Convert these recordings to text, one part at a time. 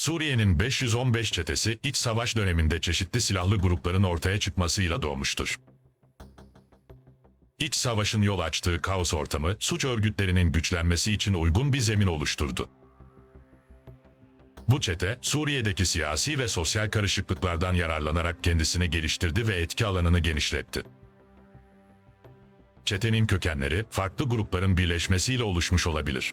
Suriye'nin 515 çetesi iç savaş döneminde çeşitli silahlı grupların ortaya çıkmasıyla doğmuştur. İç savaşın yol açtığı kaos ortamı suç örgütlerinin güçlenmesi için uygun bir zemin oluşturdu. Bu çete, Suriye'deki siyasi ve sosyal karışıklıklardan yararlanarak kendisini geliştirdi ve etki alanını genişletti. Çetenin kökenleri, farklı grupların birleşmesiyle oluşmuş olabilir.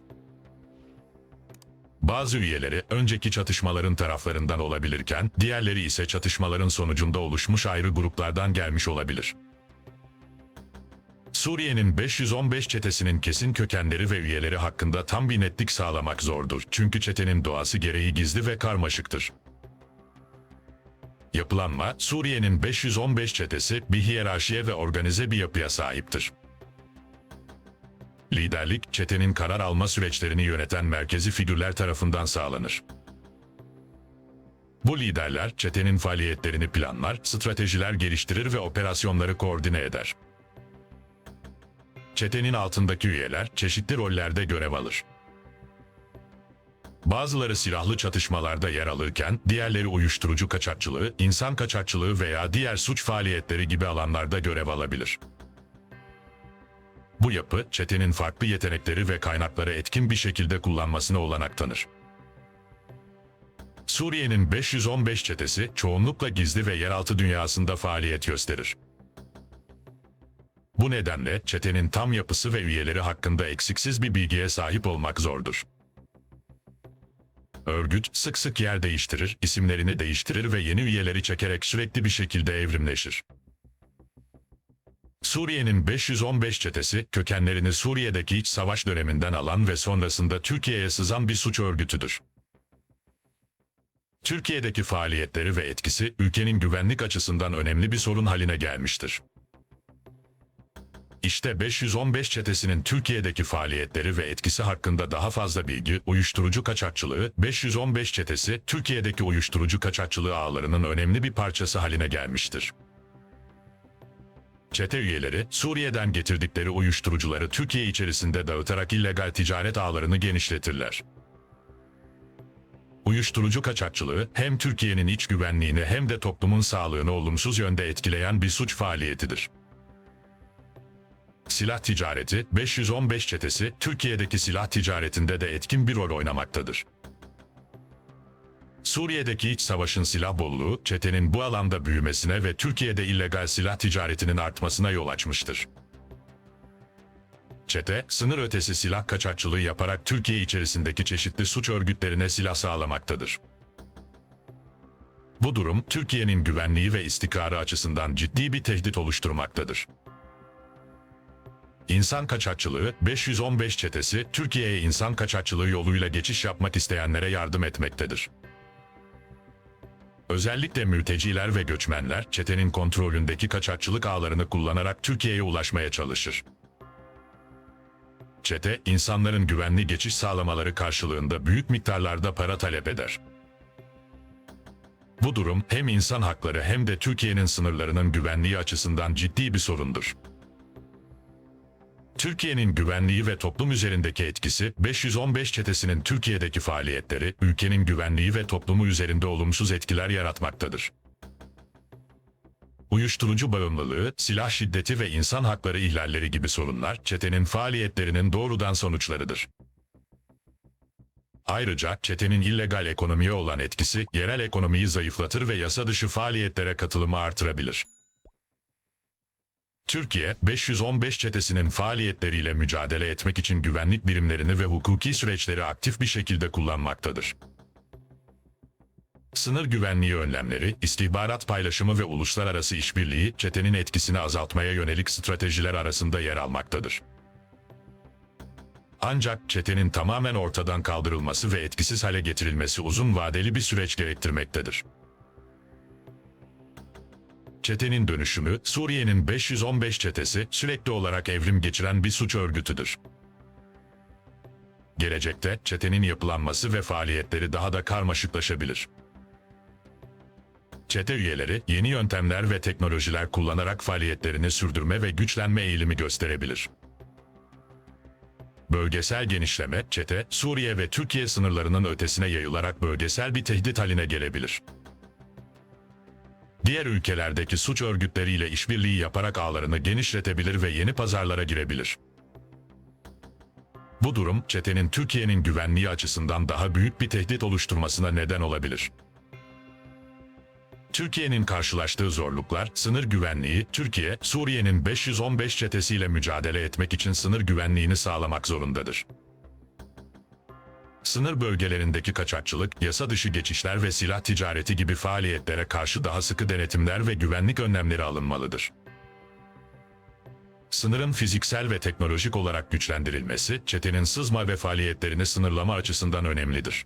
Bazı üyeleri önceki çatışmaların taraflarından olabilirken, diğerleri ise çatışmaların sonucunda oluşmuş ayrı gruplardan gelmiş olabilir. Suriye'nin 515 çetesinin kesin kökenleri ve üyeleri hakkında tam bir netlik sağlamak zordur. Çünkü çetenin doğası gereği gizli ve karmaşıktır. Yapılanma, Suriye'nin 515 çetesi bir hiyerarşiye ve organize bir yapıya sahiptir. Liderlik, çetenin karar alma süreçlerini yöneten merkezi figürler tarafından sağlanır. Bu liderler, çetenin faaliyetlerini planlar, stratejiler geliştirir ve operasyonları koordine eder. Çetenin altındaki üyeler çeşitli rollerde görev alır. Bazıları silahlı çatışmalarda yer alırken, diğerleri uyuşturucu kaçakçılığı, insan kaçakçılığı veya diğer suç faaliyetleri gibi alanlarda görev alabilir. Bu yapı, çetenin farklı yetenekleri ve kaynakları etkin bir şekilde kullanmasına olanak tanır. Suriye'nin 515 çetesi çoğunlukla gizli ve yeraltı dünyasında faaliyet gösterir. Bu nedenle çetenin tam yapısı ve üyeleri hakkında eksiksiz bir bilgiye sahip olmak zordur. Örgüt sık sık yer değiştirir, isimlerini değiştirir ve yeni üyeleri çekerek sürekli bir şekilde evrimleşir. Suriye'nin 515 çetesi kökenlerini Suriye'deki iç savaş döneminden alan ve sonrasında Türkiye'ye sızan bir suç örgütüdür. Türkiye'deki faaliyetleri ve etkisi ülkenin güvenlik açısından önemli bir sorun haline gelmiştir. İşte 515 çetesinin Türkiye'deki faaliyetleri ve etkisi hakkında daha fazla bilgi, uyuşturucu kaçakçılığı, 515 çetesi, Türkiye'deki uyuşturucu kaçakçılığı ağlarının önemli bir parçası haline gelmiştir. Çete üyeleri, Suriye'den getirdikleri uyuşturucuları Türkiye içerisinde dağıtarak illegal ticaret ağlarını genişletirler. Uyuşturucu kaçakçılığı, hem Türkiye'nin iç güvenliğini hem de toplumun sağlığını olumsuz yönde etkileyen bir suç faaliyetidir. Silah ticareti, 515 çetesi, Türkiye'deki silah ticaretinde de etkin bir rol oynamaktadır. Suriye'deki iç savaşın silah bolluğu, çetenin bu alanda büyümesine ve Türkiye'de illegal silah ticaretinin artmasına yol açmıştır. Çete, sınır ötesi silah kaçakçılığı yaparak Türkiye içerisindeki çeşitli suç örgütlerine silah sağlamaktadır. Bu durum, Türkiye'nin güvenliği ve istikrarı açısından ciddi bir tehdit oluşturmaktadır. İnsan kaçakçılığı, 515 çetesi, Türkiye'ye insan kaçakçılığı yoluyla geçiş yapmak isteyenlere yardım etmektedir. Özellikle mülteciler ve göçmenler, çetenin kontrolündeki kaçakçılık ağlarını kullanarak Türkiye'ye ulaşmaya çalışır. Çete, insanların güvenli geçiş sağlamaları karşılığında büyük miktarlarda para talep eder. Bu durum hem insan hakları hem de Türkiye'nin sınırlarının güvenliği açısından ciddi bir sorundur. Türkiye'nin güvenliği ve toplum üzerindeki etkisi, 515 çetesinin Türkiye'deki faaliyetleri, ülkenin güvenliği ve toplumu üzerinde olumsuz etkiler yaratmaktadır. Uyuşturucu bağımlılığı, silah şiddeti ve insan hakları ihlalleri gibi sorunlar, çetenin faaliyetlerinin doğrudan sonuçlarıdır. Ayrıca çetenin illegal ekonomiye olan etkisi, yerel ekonomiyi zayıflatır ve yasa dışı faaliyetlere katılımı artırabilir. Türkiye, 515 çetesinin faaliyetleriyle mücadele etmek için güvenlik birimlerini ve hukuki süreçleri aktif bir şekilde kullanmaktadır. Sınır güvenliği önlemleri, istihbarat paylaşımı ve uluslararası işbirliği, çetenin etkisini azaltmaya yönelik stratejiler arasında yer almaktadır. Ancak çetenin tamamen ortadan kaldırılması ve etkisiz hale getirilmesi uzun vadeli bir süreç gerektirmektedir. Çetenin dönüşümü, Suriye'nin 515 çetesi sürekli olarak evrim geçiren bir suç örgütüdür. Gelecekte çetenin yapılanması ve faaliyetleri daha da karmaşıklaşabilir. Çete üyeleri yeni yöntemler ve teknolojiler kullanarak faaliyetlerini sürdürme ve güçlenme eğilimi gösterebilir. Bölgesel genişleme, çete, Suriye ve Türkiye sınırlarının ötesine yayılarak bölgesel bir tehdit haline gelebilir. Diğer ülkelerdeki suç örgütleriyle işbirliği yaparak ağlarını genişletebilir ve yeni pazarlara girebilir. Bu durum, çetenin Türkiye'nin güvenliği açısından daha büyük bir tehdit oluşturmasına neden olabilir. Türkiye'nin karşılaştığı zorluklar, sınır güvenliği, Türkiye, Suriye'nin 515 çetesiyle mücadele etmek için sınır güvenliğini sağlamak zorundadır. Sınır bölgelerindeki kaçakçılık, yasa dışı geçişler ve silah ticareti gibi faaliyetlere karşı daha sıkı denetimler ve güvenlik önlemleri alınmalıdır. Sınırın fiziksel ve teknolojik olarak güçlendirilmesi, çetenin sızma ve faaliyetlerini sınırlama açısından önemlidir.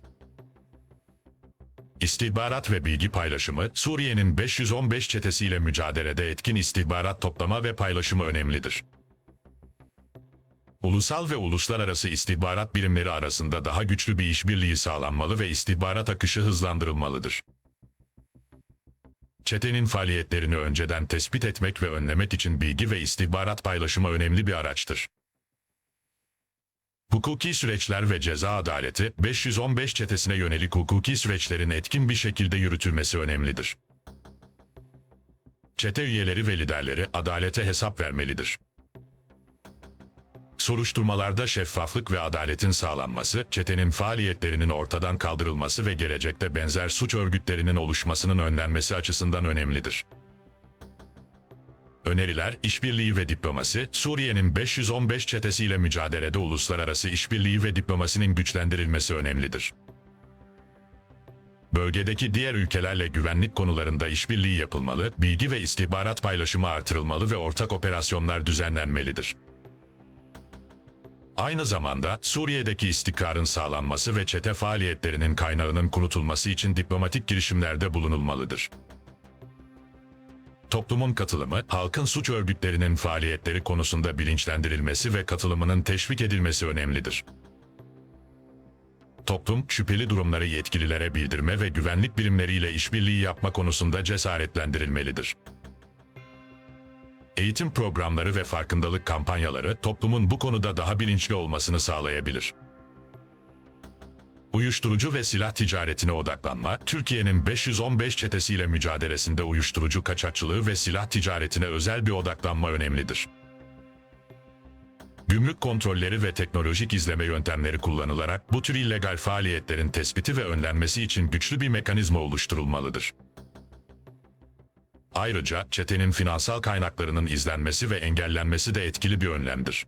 İstihbarat ve bilgi paylaşımı, Suriye'nin 515 çetesiyle mücadelede etkin istihbarat toplama ve paylaşımı önemlidir. Ulusal ve uluslararası istihbarat birimleri arasında daha güçlü bir işbirliği sağlanmalı ve istihbarat akışı hızlandırılmalıdır. Çetenin faaliyetlerini önceden tespit etmek ve önlemek için bilgi ve istihbarat paylaşımı önemli bir araçtır. Hukuki süreçler ve ceza adaleti, 515 çetesine yönelik hukuki süreçlerin etkin bir şekilde yürütülmesi önemlidir. Çete üyeleri ve liderleri adalete hesap vermelidir. Soruşturmalarda şeffaflık ve adaletin sağlanması, çetenin faaliyetlerinin ortadan kaldırılması ve gelecekte benzer suç örgütlerinin oluşmasının önlenmesi açısından önemlidir. Öneriler, işbirliği ve diplomasi, Suriye'nin 515 çetesiyle mücadelede uluslararası işbirliği ve diplomasinin güçlendirilmesi önemlidir. Bölgedeki diğer ülkelerle güvenlik konularında işbirliği yapılmalı, bilgi ve istihbarat paylaşımı artırılmalı ve ortak operasyonlar düzenlenmelidir. Aynı zamanda Suriye'deki istikrarın sağlanması ve çete faaliyetlerinin kaynağının kurutulması için diplomatik girişimlerde bulunulmalıdır. Toplumun katılımı, halkın suç örgütlerinin faaliyetleri konusunda bilinçlendirilmesi ve katılımının teşvik edilmesi önemlidir. Toplum, şüpheli durumları yetkililere bildirme ve güvenlik birimleriyle işbirliği yapma konusunda cesaretlendirilmelidir. Eğitim programları ve farkındalık kampanyaları toplumun bu konuda daha bilinçli olmasını sağlayabilir. Uyuşturucu ve silah ticaretine odaklanma, Türkiye'nin 515 çetesiyle mücadelesinde uyuşturucu kaçakçılığı ve silah ticaretine özel bir odaklanma önemlidir. Gümrük kontrolleri ve teknolojik izleme yöntemleri kullanılarak bu tür illegal faaliyetlerin tespiti ve önlenmesi için güçlü bir mekanizma oluşturulmalıdır. Ayrıca çetenin finansal kaynaklarının izlenmesi ve engellenmesi de etkili bir önlemdir.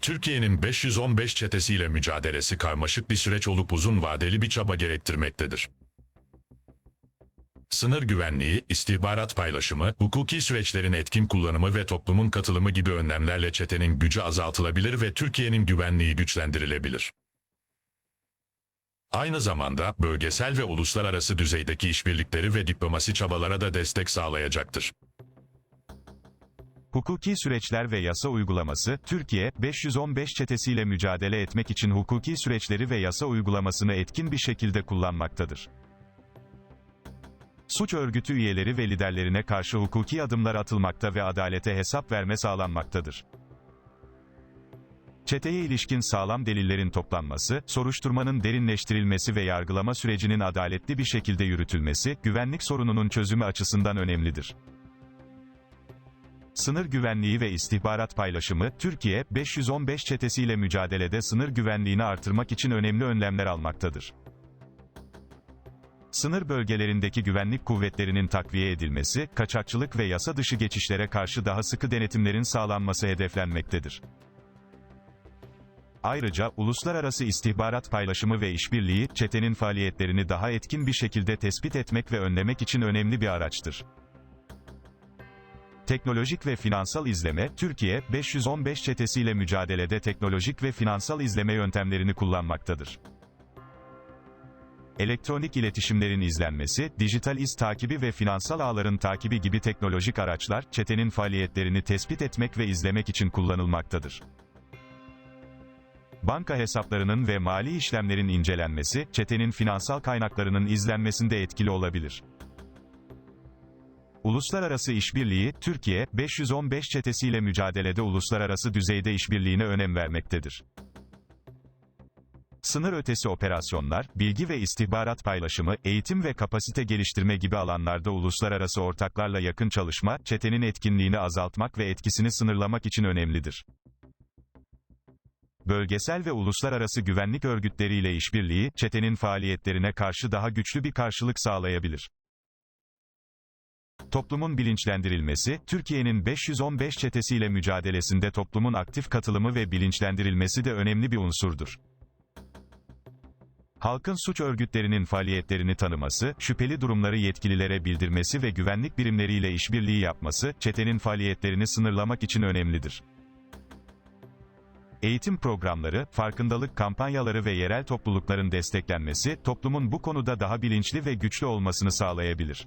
Türkiye'nin 515 çetesiyle mücadelesi karmaşık bir süreç olup uzun vadeli bir çaba gerektirmektedir. Sınır güvenliği, istihbarat paylaşımı, hukuki süreçlerin etkin kullanımı ve toplumun katılımı gibi önlemlerle çetenin gücü azaltılabilir ve Türkiye'nin güvenliği güçlendirilebilir. Aynı zamanda bölgesel ve uluslararası düzeydeki işbirlikleri ve diplomasi çabalara da destek sağlayacaktır. Hukuki süreçler ve yasa uygulaması, Türkiye, 515 çetesiyle mücadele etmek için hukuki süreçleri ve yasa uygulamasını etkin bir şekilde kullanmaktadır. Suç örgütü üyeleri ve liderlerine karşı hukuki adımlar atılmakta ve adalete hesap verme sağlanmaktadır. Çeteye ilişkin sağlam delillerin toplanması, soruşturmanın derinleştirilmesi ve yargılama sürecinin adaletli bir şekilde yürütülmesi, güvenlik sorununun çözümü açısından önemlidir. Sınır güvenliği ve istihbarat paylaşımı, Türkiye, 515 çetesiyle mücadelede sınır güvenliğini artırmak için önemli önlemler almaktadır. Sınır bölgelerindeki güvenlik kuvvetlerinin takviye edilmesi, kaçakçılık ve yasa dışı geçişlere karşı daha sıkı denetimlerin sağlanması hedeflenmektedir. Ayrıca, uluslararası istihbarat paylaşımı ve işbirliği, çetenin faaliyetlerini daha etkin bir şekilde tespit etmek ve önlemek için önemli bir araçtır. Teknolojik ve finansal izleme, Türkiye, 515 çetesiyle mücadelede teknolojik ve finansal izleme yöntemlerini kullanmaktadır. Elektronik iletişimlerin izlenmesi, dijital iz takibi ve finansal ağların takibi gibi teknolojik araçlar, çetenin faaliyetlerini tespit etmek ve izlemek için kullanılmaktadır. Banka hesaplarının ve mali işlemlerin incelenmesi, çetenin finansal kaynaklarının izlenmesinde etkili olabilir. Uluslararası işbirliği, Türkiye, 515 çetesiyle mücadelede uluslararası düzeyde işbirliğine önem vermektedir. Sınır ötesi operasyonlar, bilgi ve istihbarat paylaşımı, eğitim ve kapasite geliştirme gibi alanlarda uluslararası ortaklarla yakın çalışma, çetenin etkinliğini azaltmak ve etkisini sınırlamak için önemlidir. Bölgesel ve uluslararası güvenlik örgütleriyle işbirliği, çetenin faaliyetlerine karşı daha güçlü bir karşılık sağlayabilir. Toplumun bilinçlendirilmesi, Türkiye'nin 515 çetesiyle mücadelesinde toplumun aktif katılımı ve bilinçlendirilmesi de önemli bir unsurdur. Halkın suç örgütlerinin faaliyetlerini tanıması, şüpheli durumları yetkililere bildirmesi ve güvenlik birimleriyle işbirliği yapması, çetenin faaliyetlerini sınırlamak için önemlidir. Eğitim programları, farkındalık kampanyaları ve yerel toplulukların desteklenmesi, toplumun bu konuda daha bilinçli ve güçlü olmasını sağlayabilir.